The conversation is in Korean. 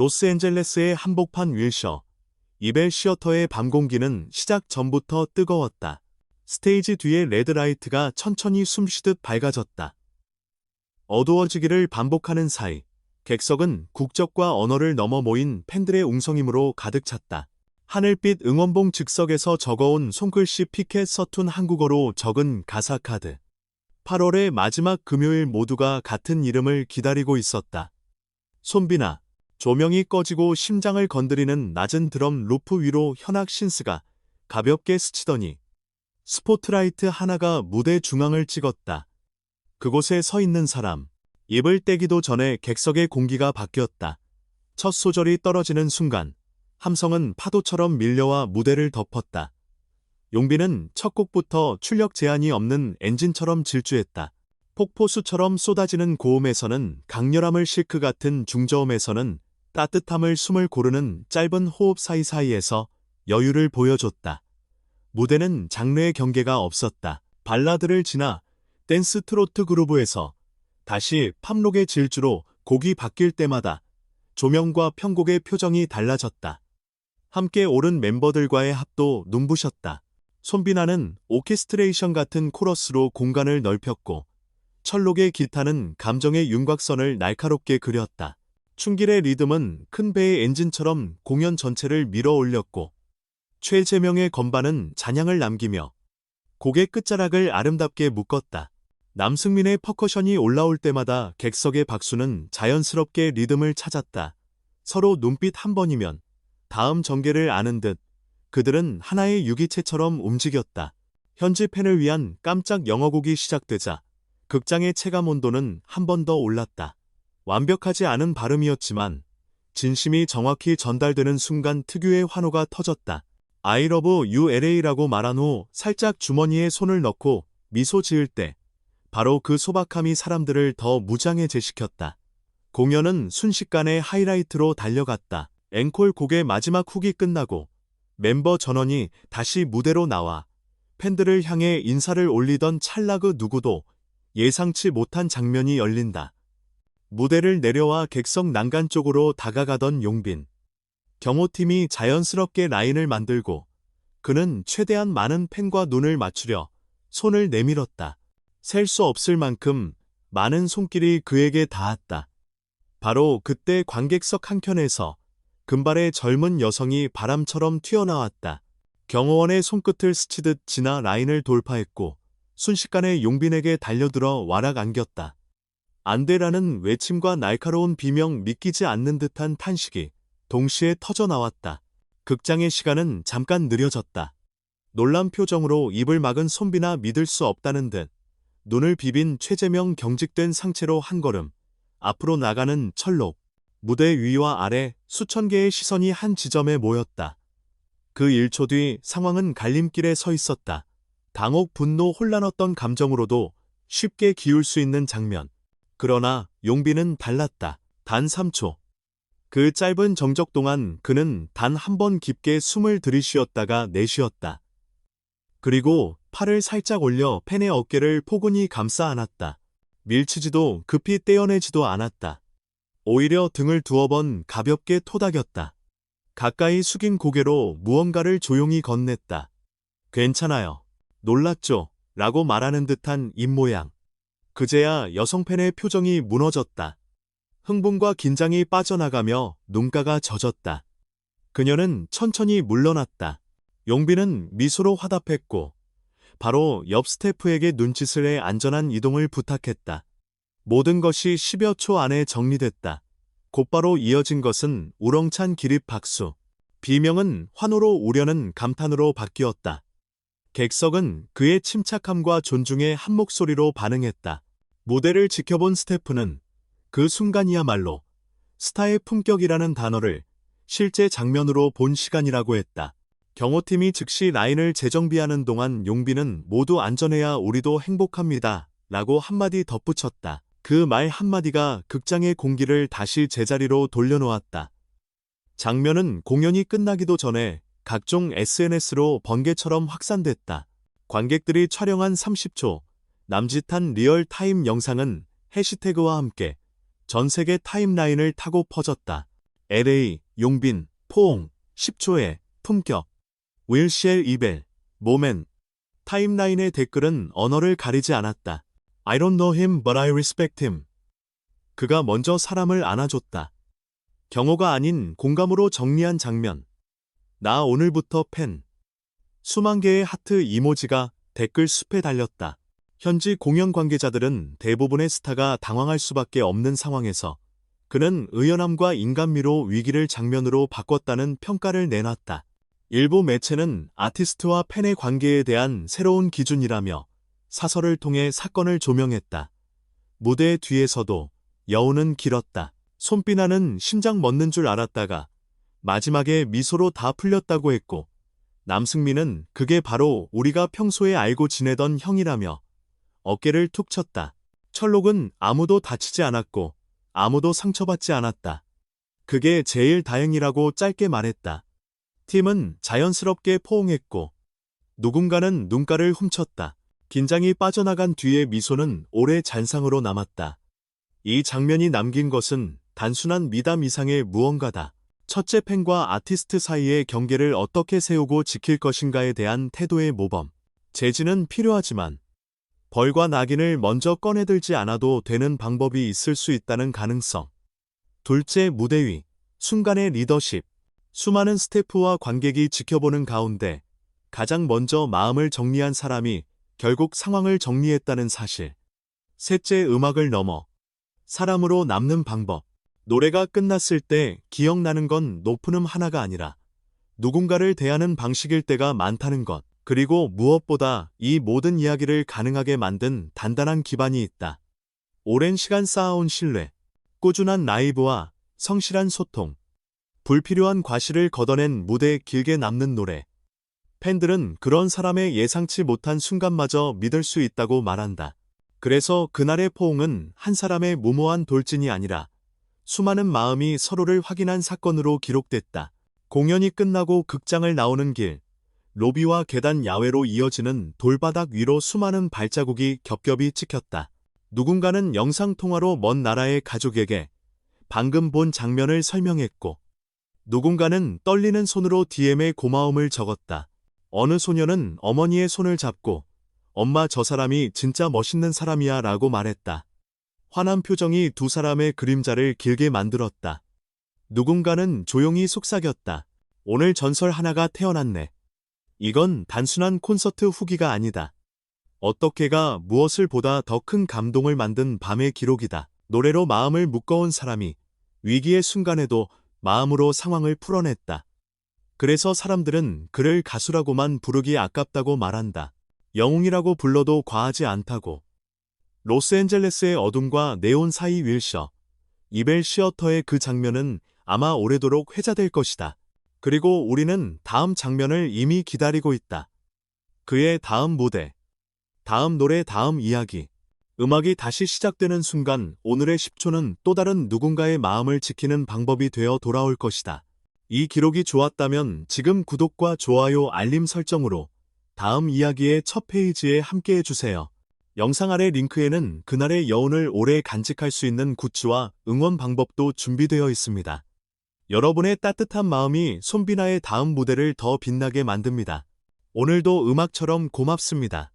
로스앤젤레스의 한복판 윌셔, 이벨 시어터의 밤 공기는 시작 전부터 뜨거웠다. 스테이지 뒤의 레드라이트가 천천히 숨쉬듯 밝아졌다. 어두워지기를 반복하는 사이, 객석은 국적과 언어를 넘어 모인 팬들의 웅성임으로 가득 찼다. 하늘빛 응원봉 즉석에서 적어온 손글씨 피켓 서툰 한국어로 적은 가사 카드. 8월의 마지막 금요일 모두가 같은 이름을 기다리고 있었다. 손비나, 조명이 꺼지고 심장을 건드리는 낮은 드럼 루프 위로 현악 신스가 가볍게 스치더니 스포트라이트 하나가 무대 중앙을 찍었다. 그곳에 서 있는 사람, 입을 떼기도 전에 객석의 공기가 바뀌었다. 첫 소절이 떨어지는 순간, 함성은 파도처럼 밀려와 무대를 덮었다. 용비는 첫 곡부터 출력 제한이 없는 엔진처럼 질주했다. 폭포수처럼 쏟아지는 고음에서는 강렬함을 실크 같은 중저음에서는 따뜻함을 숨을 고르는 짧은 호흡 사이사이에서 여유를 보여줬다. 무대는 장르의 경계가 없었다. 발라드를 지나 댄스 트로트 그루브에서 다시 팝록의 질주로 곡이 바뀔 때마다 조명과 편곡의 표정이 달라졌다. 함께 오른 멤버들과의 합도 눈부셨다. 손비나는 오케스트레이션 같은 코러스로 공간을 넓혔고 철록의 기타는 감정의 윤곽선을 날카롭게 그렸다. 춘길의 리듬은 큰 배의 엔진처럼 공연 전체를 밀어 올렸고 최재명의 건반은 잔향을 남기며 곡의 끝자락을 아름답게 묶었다. 남승민의 퍼커션이 올라올 때마다 객석의 박수는 자연스럽게 리듬을 찾았다. 서로 눈빛 한 번이면 다음 전개를 아는 듯 그들은 하나의 유기체처럼 움직였다. 현지 팬을 위한 깜짝 영어곡이 시작되자 극장의 체감 온도는 한 번 더 올랐다. 완벽하지 않은 발음이었지만 진심이 정확히 전달되는 순간 특유의 환호가 터졌다. I love you LA라고 말한 후 살짝 주머니에 손을 넣고 미소 지을 때 바로 그 소박함이 사람들을 더 무장해제시켰다. 공연은 순식간에 하이라이트로 달려갔다. 앵콜 곡의 마지막 훅이 끝나고 멤버 전원이 다시 무대로 나와 팬들을 향해 인사를 올리던 찰나 그 누구도 예상치 못한 장면이 열린다. 무대를 내려와 객석 난간 쪽으로 다가가던 용빈. 경호팀이 자연스럽게 라인을 만들고 그는 최대한 많은 팬과 눈을 맞추려 손을 내밀었다. 셀 수 없을 만큼 많은 손길이 그에게 닿았다. 바로 그때 관객석 한켠에서 금발의 젊은 여성이 바람처럼 튀어나왔다. 경호원의 손끝을 스치듯 지나 라인을 돌파했고 순식간에 용빈에게 달려들어 와락 안겼다. 안돼라는 외침과 날카로운 비명 믿기지 않는 듯한 탄식이 동시에 터져 나왔다. 극장의 시간은 잠깐 느려졌다. 놀란 표정으로 입을 막은 손비나 믿을 수 없다는 듯 눈을 비빈 최재명 경직된 상체로 한 걸음 앞으로 나가는 철록 무대 위와 아래 수천 개의 시선이 한 지점에 모였다. 그 1초 뒤 상황은 갈림길에 서 있었다. 당혹, 분노, 혼란었던 감정으로도 쉽게 기울 수 있는 장면. 그러나 용비는 달랐다. 단 3초. 그 짧은 정적 동안 그는 단 한 번 깊게 숨을 들이쉬었다가 내쉬었다. 그리고 팔을 살짝 올려 팬의 어깨를 포근히 감싸 안았다. 밀치지도 급히 떼어내지도 않았다. 오히려 등을 두어 번 가볍게 토닥였다. 가까이 숙인 고개로 무언가를 조용히 건넸다. 괜찮아요. 놀랐죠? 라고 말하는 듯한 입모양. 그제야 여성 팬의 표정이 무너졌다. 흥분과 긴장이 빠져나가며 눈가가 젖었다. 그녀는 천천히 물러났다. 용비는 미소로 화답했고 바로 옆 스태프에게 눈짓을 해 안전한 이동을 부탁했다. 모든 것이 10여 초 안에 정리됐다. 곧바로 이어진 것은 우렁찬 기립 박수. 비명은 환호로 우려는 감탄으로 바뀌었다. 객석은 그의 침착함과 존중의 한 목소리로 반응했다. 무대를 지켜본 스태프는 그 순간이야말로 스타의 품격이라는 단어를 실제 장면으로 본 시간이라고 했다. 경호팀이 즉시 라인을 재정비하는 동안 용비는 모두 안전해야 우리도 행복합니다. 라고 한마디 덧붙였다. 그 말 한마디가 극장의 공기를 다시 제자리로 돌려놓았다. 장면은 공연이 끝나기도 전에 각종 SNS로 번개처럼 확산됐다. 관객들이 촬영한 30초 남짓한 리얼타임 영상은 해시태그와 함께 전 세계 타임라인을 타고 퍼졌다. LA, 용빈, 포옹, 10초의 품격, 윌시엘 이벨, 모멘. 타임라인의 댓글은 언어를 가리지 않았다. I don't know him but I respect him. 그가 먼저 사람을 안아줬다. 경호가 아닌 공감으로 정리한 장면. 나 오늘부터 팬. 수만 개의 하트 이모지가 댓글 숲에 달렸다. 현지 공연 관계자들은 대부분의 스타가 당황할 수밖에 없는 상황에서 그는 의연함과 인간미로 위기를 장면으로 바꿨다는 평가를 내놨다. 일부 매체는 아티스트와 팬의 관계에 대한 새로운 기준이라며 사설을 통해 사건을 조명했다. 무대 뒤에서도 여운은 길었다. 손비나는 심장 멎는 줄 알았다가 마지막에 미소로 다 풀렸다고 했고 남승민은 그게 바로 우리가 평소에 알고 지내던 형이라며 어깨를 툭 쳤다. 철록은 아무도 다치지 않았고 아무도 상처받지 않았다. 그게 제일 다행이라고 짧게 말했다. 팀은 자연스럽게 포옹했고 누군가는 눈가를 훔쳤다. 긴장이 빠져나간 뒤의 미소는 오래 잔상으로 남았다. 이 장면이 남긴 것은 단순한 미담 이상의 무언가다. 첫째 팬과 아티스트 사이의 경계를 어떻게 세우고 지킬 것인가에 대한 태도의 모범. 재지는 필요하지만 벌과 낙인을 먼저 꺼내들지 않아도 되는 방법이 있을 수 있다는 가능성. 둘째 무대 위, 순간의 리더십. 수많은 스태프와 관객이 지켜보는 가운데 가장 먼저 마음을 정리한 사람이 결국 상황을 정리했다는 사실. 셋째 음악을 넘어 사람으로 남는 방법. 노래가 끝났을 때 기억나는 건 높은 음 하나가 아니라 누군가를 대하는 방식일 때가 많다는 것. 그리고 무엇보다 이 모든 이야기를 가능하게 만든 단단한 기반이 있다. 오랜 시간 쌓아온 신뢰, 꾸준한 라이브와 성실한 소통, 불필요한 과실을 걷어낸 무대에 길게 남는 노래. 팬들은 그런 사람의 예상치 못한 순간마저 믿을 수 있다고 말한다. 그래서 그날의 포옹은 한 사람의 무모한 돌진이 아니라 수많은 마음이 서로를 확인한 사건으로 기록됐다. 공연이 끝나고 극장을 나오는 길, 로비와 계단 야외로 이어지는 돌바닥 위로 수많은 발자국이 겹겹이 찍혔다. 누군가는 영상통화로 먼 나라의 가족에게 방금 본 장면을 설명했고, 누군가는 떨리는 손으로 DM에 고마움을 적었다. 어느 소녀는 어머니의 손을 잡고, 엄마 저 사람이 진짜 멋있는 사람이야 라고 말했다. 환한 표정이 두 사람의 그림자를 길게 만들었다. 누군가는 조용히 속삭였다. 오늘 전설 하나가 태어났네. 이건 단순한 콘서트 후기가 아니다. 어떻게가 무엇을 보다 더 큰 감동을 만든 밤의 기록이다. 노래로 마음을 묶어온 사람이 위기의 순간에도 마음으로 상황을 풀어냈다. 그래서 사람들은 그를 가수라고만 부르기 아깝다고 말한다. 영웅이라고 불러도 과하지 않다고. 로스앤젤레스의 어둠과 네온 사이 윌셔, 이벨 시어터의 그 장면은 아마 오래도록 회자될 것이다. 그리고 우리는 다음 장면을 이미 기다리고 있다. 그의 다음 무대, 다음 노래, 다음 이야기. 음악이 다시 시작되는 순간 오늘의 10초는 또 다른 누군가의 마음을 지키는 방법이 되어 돌아올 것이다. 이 기록이 좋았다면 지금 구독과 좋아요, 알림 설정으로 다음 이야기의 첫 페이지에 함께 해 주세요. 영상 아래 링크에는 그날의 여운을 오래 간직할 수 있는 굿즈와 응원 방법도 준비되어 있습니다. 여러분의 따뜻한 마음이 손비나의 다음 무대를 더 빛나게 만듭니다. 오늘도 음악처럼 고맙습니다.